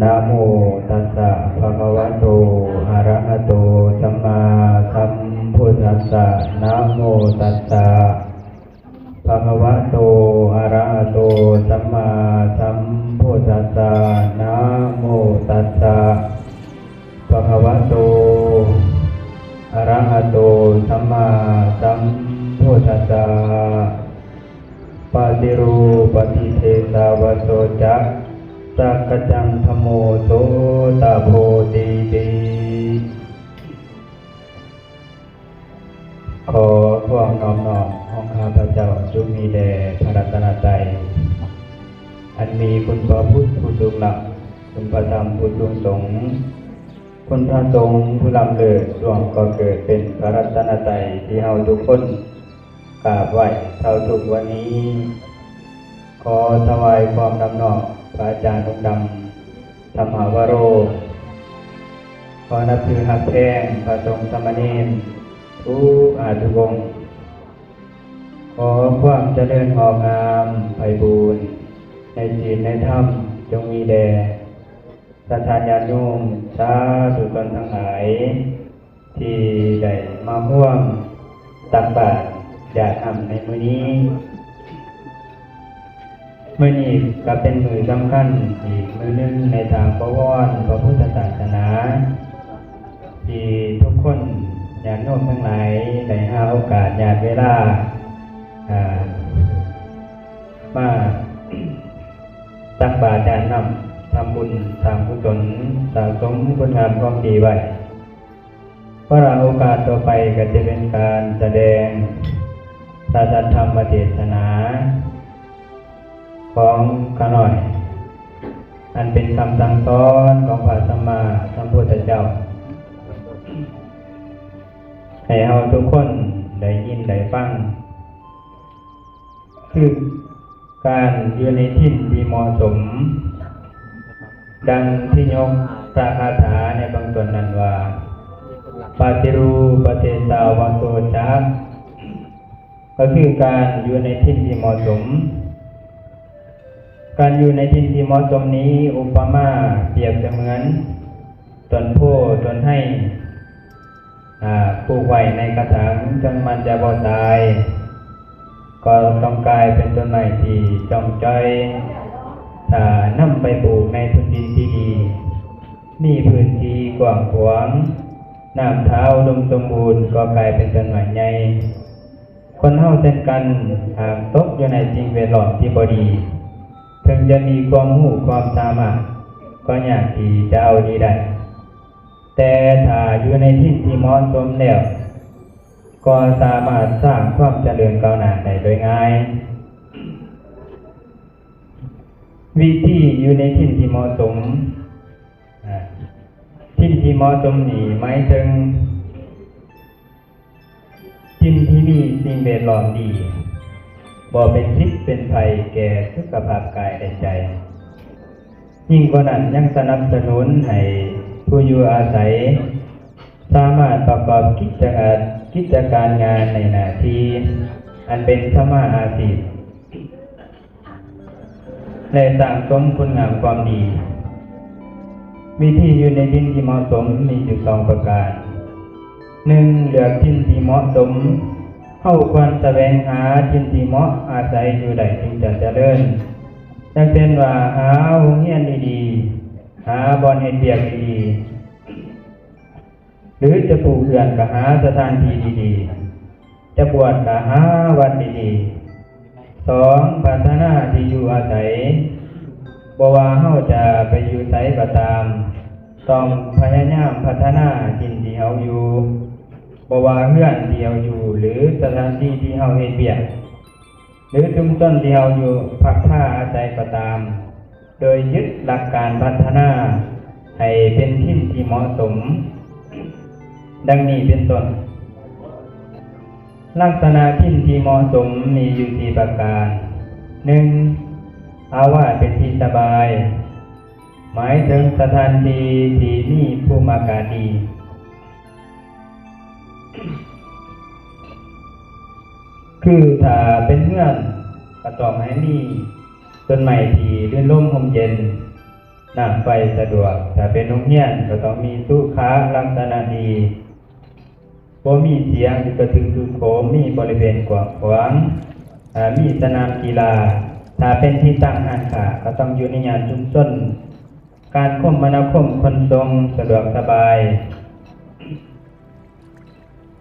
นะโมตัสสะภะคะวะโต อะระหะโต สัมมาสัมพุทธัสสะนะโมตัสสะภะคะวะโต อะระหะโต สัมมาสัมพุทธัสสะนะโมตัสสะภะคะวะโต อะระหะโต สัมมาสัมพุทธัสสะปาติรูปฏิเทสาวโสจัก สักกจังธโมโสตโพตีตีขอความน้อมน้อมของข้าพเจ้าจุมีแด่พระรัตนตรัยอันมีคุณพระพุทธผู้ทรงหลัก คุณพระธรรมผู้ทรงสงฆ์คุณพระสงฆ์ผู้ลำเลิศรวงก็เกิดเป็นพระรัตนตรัยที่เฮาทุกคนกราบไหว้เท่าทุกวันนี้ ขอถวายความนำนอบ พระอาจารย์องค์ดำธรรมหาวโร ขอนับถือหักแพงพระสงฆ์สามเณรทุกอาทุกงขอความเจริญงอกงามไพบูรณ์ในศีลในธรรมจงมีแด่สัทธาญาติโยมสาธุชนทั้งหลาย ที่ได้มาร่วมตักบาตรญาติธรรมในมื้อนี้ มื่อนี้ก็เป็นมือสำคัญอีกมือหนึงในทางประวรพระพุทธศาสนา ที่ทุกคนญาติโยมทั้งหลายได้หาโอกาสญาติเวลาอ่ามาตักบาตรญาตินำทำบุญสางกุศลสะสมคุณงามความดีไว้เพราะว่าโอกาสต่อไปก็จะเป็นการแสดงศาสนธรรมเทศนา ของขาน่อย อันเป็นคำสั่งสอนของพระสัมมาสัมพุทธเจ้า ให้เราทุกคนได้ยินได้ฟัง คือการอยู่ในที่ที่เหมาะสม ดังที่ยกพระคาถาในบางส่วนนั้นว่าปาติรูปเทสาวโสจักก็คือการอยู่ในที่ที่เหมาะสม การอยู่ในที่ที่เหมาะสมนี้ อุปมาเปรียบเสมือนต้นโพธิ์ต้นให้ปลูกไว้ในกระถางจนมันจะบ่ตาย ก็ต้องกลายเป็นต้นไม้ที่จอมจ้อยถ้านำไปปลูกในพื้นดินที่ดี มีพื้นที่กว้างขวางน้ำเท้าดมสมบูรณ์ก็กลายเป็นต้นไม้ใหญ่คนเฮาเช่นกันหากตกอยู่ในสิ่งแวดล้อมที่บ่ดี ถึงจะมีความรู้ความสามารถก็อยากที่จะเอาดีได้ แต่ถ้าอยู่ในที่ที่เหมาะสมแล้วก็สามารถสร้างความเจริญก้าวหน้าได้โดยง่าย วิธีอยู่ในที่ที่เหมาะสมที่ที่เหมาะสมนี่หมายถึงที่ที่มีสิ่งแวดล้อมดี บ่เป็นพิษเป็นภัยแก่สุขภาพกายและใจ ยิ่งกว่านั้นยังสนับสนุนให้ผู้อยู่อาศัย สามารถประกอบกิจการกิจการงานในหน้าที่อันเป็นสมาอาชีพและสร้างสมคุณงามความดี วิธีอยู่ในดินที่เหมาะสมมีอยู่สองประการหนึ่งเลือกทินที่เหมาะสม เข้าควรแสวงหาทินทีเหมาะอาศัยอยู่ใดจึงจะเจริญดังเช่นว่าหาโรงเรียนดีๆหาบอนเฮ็ดเบียกดีๆหรือจะปลูกเรือนก็หาสถานที่ดีๆ จะบวชก็หาวัดดีๆสองพัฒนาที่อยู่อาศัยบว่าเฮาจะไปอยู่ไสก็ตาม ต้องพยายามพัฒนาทินที่เฮาอยู่ บ่ว่าเรื่อนที่เฮาอยู่ หรือสถานที่ที่เฮาเฮ็ดเวียกหรือชุมชนที่เฮาอยู่พักผ้าอาศัยก็ตาม โดยยึดหลักการพัฒนา ให้เป็นที่ที่เหมาะสม ดังนี้เป็นต้นลักษณะที่ที่เหมาะสมมีอยู่สี่ประการหนึ่งอาวาสเป็นที่สบาย หมายถึงสถานที่ที่มีภูมิอากาศดี คือถ้าเป็นเงื่อนก็ต้องให้มีต้นไม้ที่รื่นร่มลมเย็นน้ำไฟสะดวก ถ้าเป็นโรงเรียนก็ต้องมีตู้ค้าลักษณะดีบ่มีเสียงกระทึกคือโคมมีบริเวณกว้างขวางมีสนามกีฬา ถ้าเป็นที่ตั้งห้าคาก็ต้องอยู่ในย่านชุมชนการคมมนาคมขนส่งสะดวกสบาย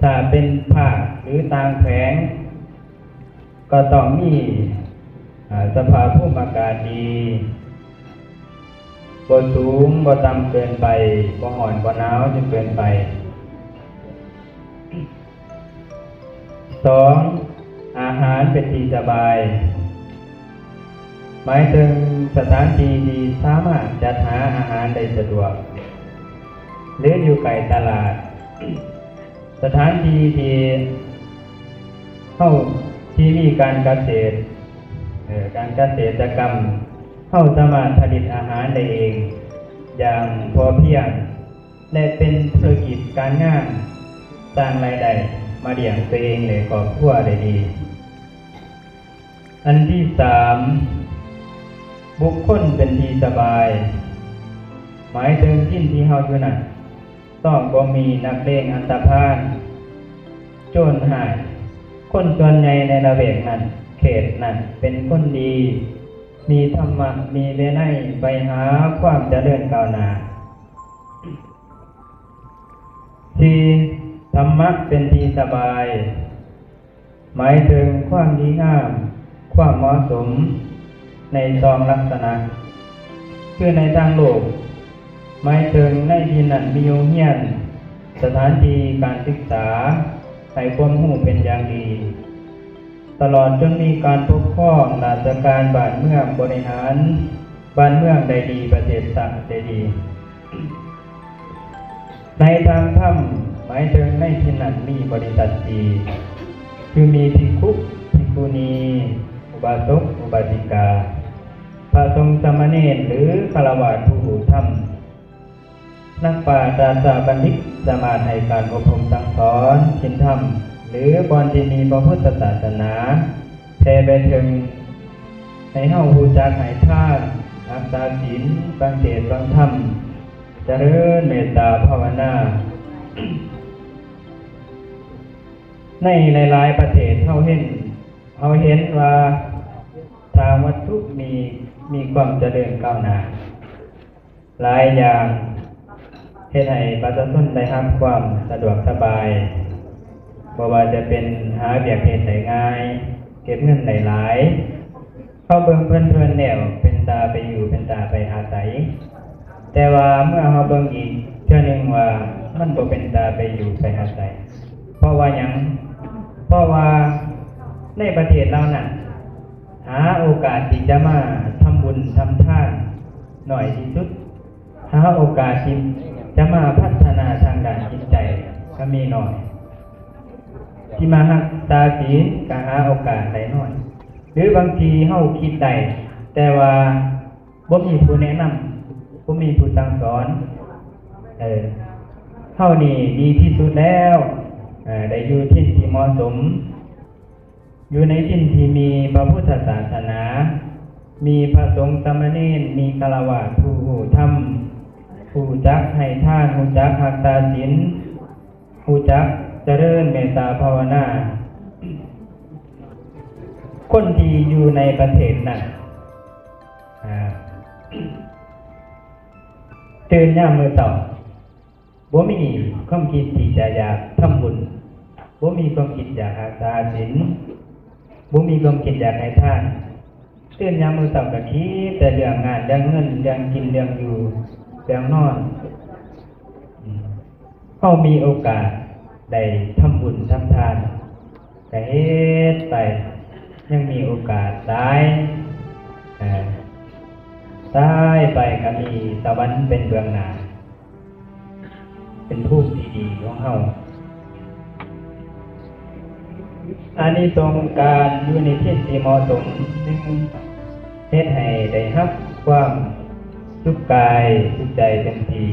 ถ้าเป็นภาคหรือต่างแขวง ก็ต้องมีสภาพภูมิอากาศดีบ่สูงบ่ต่ำเกินไปบ่ห่อนบ่หนาวจนเกินไปสองอาหารเป็นที่สบาย หมายถึงสถานที่ที่สามารถจัดหาอาหารได้สะดวก หรืออยู่ไกลตลาด สถานที่ที่เข้า ที่มีการเกษตรการเกษตรกรรมเข้าสามารถผลิตอาหารได้เอง อย่างพอเพียงและเป็นธุรกิจการงานสร้างรายได้มาเลี้ยงตัวเองและครอบครัวได้ดี อันที่สามบุคคลเป็นที่สบาย หมายถึงที่ที่เฮาอยู่นั่นต้องบ่มีนักเลงอันตพาลโจรหาย คนส่วนใหญ่ในระเวกนั้น เขตนั้นเป็นคนดี มีธรรมะมีเวไนไปหาความเจริญก้าวหน้าที่ธรรมะเป็นที่สบาย หมายถึงความดีงาม ความเหมาะสมในซองลักษณะ คือในทางโลก หมายถึงในที่นั้นมีโรงเรียน สถานที่การศึกษา ให้ความรู้เป็นอย่างดี ตลอดจนมีการปกครองราชการบ้านเมืองบริหารบ้านเมืองได้ดีประเทศชาติได้ดี ในทางธรรมหมายถึงในที่นั้นมีบริษัทดีคือมีภิกขุภิกขุณีอุบาสกอุบาสิกาพระสงฆ์สามเณรหรือฆราวาสผู้รู้ธรรม นักปราชญ์ศาสบัณฑิตสมารถให้การอบรมสั่งสอนชินธรรม หรือบอนที่มีพระพุทธศาสนาแผ่ไปถึงในเฮาฮูจักให้ทานรักษาศีลฟังเทศน์ฟังธรรมเจริญเมตตาภาวนา ในหลายๆประเทศเฮาเห็นเฮาเห็นว่าทางวัตถุมีมีความเจริญก้าวหน้าหลายอย่าง เฮ็ดให้ประชาชนได้รับความสะดวกสบายบ่ว่าจะเป็นหาเบียกเฮ็ดได้ง่าย เก็บเงินได้หลายเข้าเบิ่งเพิ่อนๆแล้วเป็นตาไปอยู่เป็นตาไปอาศัย แต่ว่าเมื่อเราเบิ่งอีกเทื่อหนึงว่ามันบ่เป็นตาไปอยู่ไปอาศัย เพราะว่ายังเพราะว่าในประเทศเราน่ะ หาโอกาสที่จะมาทำบุญทำทานหน่อยที่สุด หาโอกาสที่ จะมาพัฒนาทางด้านจิตใจก็มีหน่อย ที่มาหักตาศีก็หาโอกาสได้น้อย หรือบางทีเฮาคิดได้แต่ว่าบ่มีผู้แนะนำบ่มีผู้สั่งสอน เออเฮานี่ดีที่สุดแล้วเอ่อได้อยู่ที่ที่เหมาะสม อยู่ในที่ที่มีพระพุทธศาสนา มีพระสงฆ์สามเณรมีฆราวาสผู้หูธรรม ผู้จักให้ทานผู้จักหักตาศีลผู้จักเจริญเมตตาภาวนา คนที่อยู่ในประเทศนั้นตื่นย่ามมือต่าบ่มีความคิดที่จะอยากทำบุญบ่มีความคิดอยากหาตาศีลบ่มีความคิดอยากให้ทานตื่นย่ามมือต่าก็คิดแต่เรื่องงานเรื่องเงินเรื่องกินเรื่องอยู่ เรื่องนอนอืมเฮามีโอกาสได้ทำบุญทำทานก็เฮ็ดไป ยังมีโอกาสตายเอ่อตายไปก็มีตะวันเป็นเบื้องหน้าเป็นผู้ที่ดีของเฮาอันนี้ตรงการอยู่ในที่ที่เหมาะสมซึ่งเฮ็ดให้ได้รับความ สุขกายสุขใจเต็มที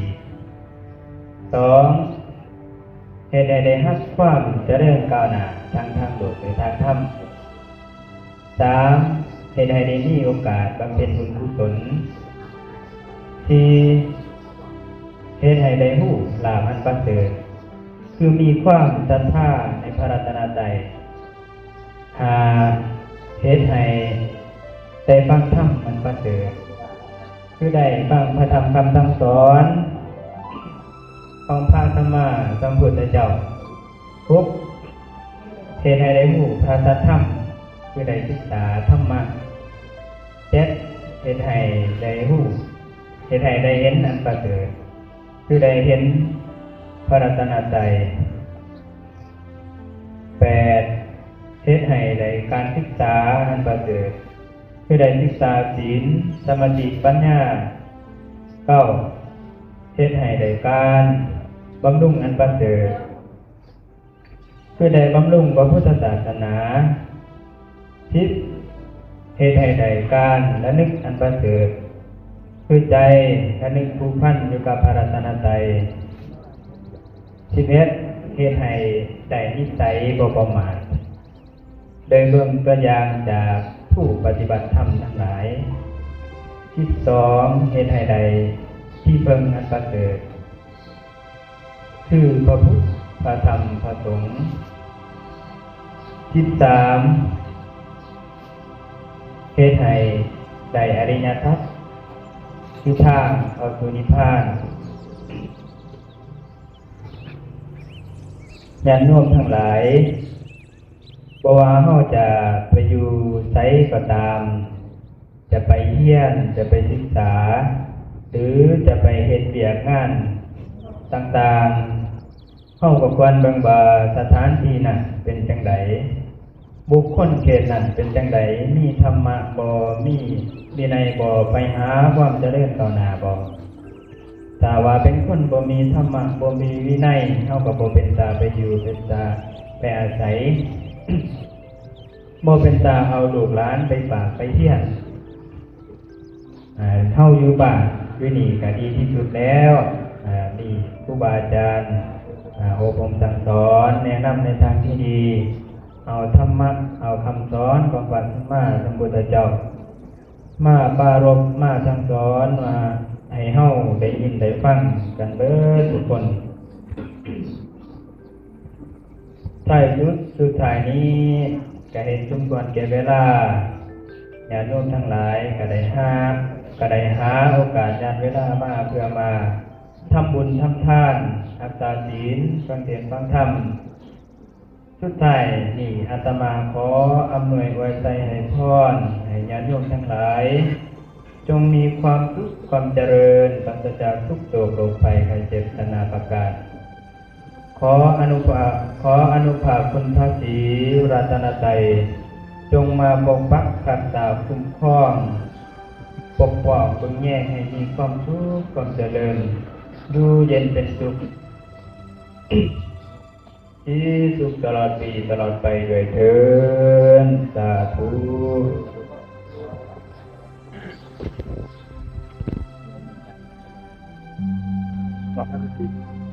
สองเฮ็ดให้ได้รับความเจริญก้าวหน้าทางทางโลกหรือทางธรรมสามเหตุให้ได้มีโอกาสบำเพ็ญบุญกุศลสี่เฮ็ดให้ได้ฮู้ลาภอันประเสริฐคือมีความศรัทธาในพระรัตนตรัยหาเฮ็ดให้ได้ฟังธรรมอันประเสริฐ คือได้ฟังพระธรรมคำสั่งสอนของพระสัมมาสัมพุทธเจ้าทุกเฮ็ดให้ได้ฮู้พระสัทธรรมคือได้ศึกษาธรรมะเจ็ดเฮ็ดให้ได้ฮู้เฮ็ดให้ได้เห็นอันประเสริฐคือได้เห็นพระรัตนตรัยแปดเฮ็ดให้ได้การศึกษาอันประเสริฐ คือได้ศึกษาศีล สมาธิปัญญาเก้าเฮ็ดให้ได้การบำรุงอันประเสริฐคือได้บำรุงพระพุทธศาสนาทิศเหตุให้ใดการและนึกอันประเสริฐคือใจและนึกผูกพันอยู่กับพระรัตนตรัยชีวิตเหตุให้ใจนิสัยบ่ประมาทโดยเบื้องตัวอย่างจาก ผู้ปฏิบัติธรรมทั้งหลาย ที่สองเหตุให้ใดที่เพิ่งอันประเสริฐคือพระพุทธพระธรรมพระสงฆ์ที่สามเหตุให้ได้อริยทัศน์คือทางเข้าสู่นิพพานญาติโยมทั้งหลาย บ่ว่าเฮาจะไปอยู่ไสก็ตาม จะไปเฮียนจะไปศึกษา หรือจะไปเฮ็ดเวียกงานต่างๆเฮาก็ควรบิ่งว่าสถานที่นั้นเป็นจังไดบุคคลเขตนั้นเป็นจังไดมีธรรมะบ่มีวินัยบ่ไปหาความเจริญก้าวหน้าบ่ถ้าว่าเป็นคนบ่มีธรรมะบ่มีวินัยเฮาก็บ่เป็นตาไปอยู่เป็นตาไปอาศัย บ่เป็นตาเอาลูกหลานไปฝากไปเที่ยนอ่าเฮาอยู่บ้านอยู่นี่ก็ดีที่สุดแล้วนี่ครูบาอาจารย์อ่าอบรมสั่งสอนแนะนำในทางที่ดี เอาธรรมะเอาคำสอนของพระสัมมาสัมพุทธเจ้า มาปารบมาสั่งสอนมาให้เฮาได้ยินได้ฟังกันเบิดทุกคน ท้ายสุดสุดท้ายนี้ก็เห็นสมควรแก่เวลาญาติโยมทั้งหลายก็ได้หาก็ได้หาโอกาสญาติเวลามาเพื่อมาทำบุญทำทานรักษาศีลฟังเทศน์ฟังธรรมสุดท้ายนี่อาตมาขออำนวยอวยใจให้พรให้ญาติโยมทั้งหลาย จงมีความสุขความเจริญปราศจากทุกโศกโรคภัยไข้เจ็บนานาประการ ขออนุภาขออนุภาคุณพระศรีรัตนตรัยจงมาปกปักกันตาคุ้มครองปกป้องคุณแย่ให้มีความทุกขความเจริญ ดูเย็นเป็นสุขที่สุขตลอดปีตลอดไปด้วยเถินสาธุขอบคุณ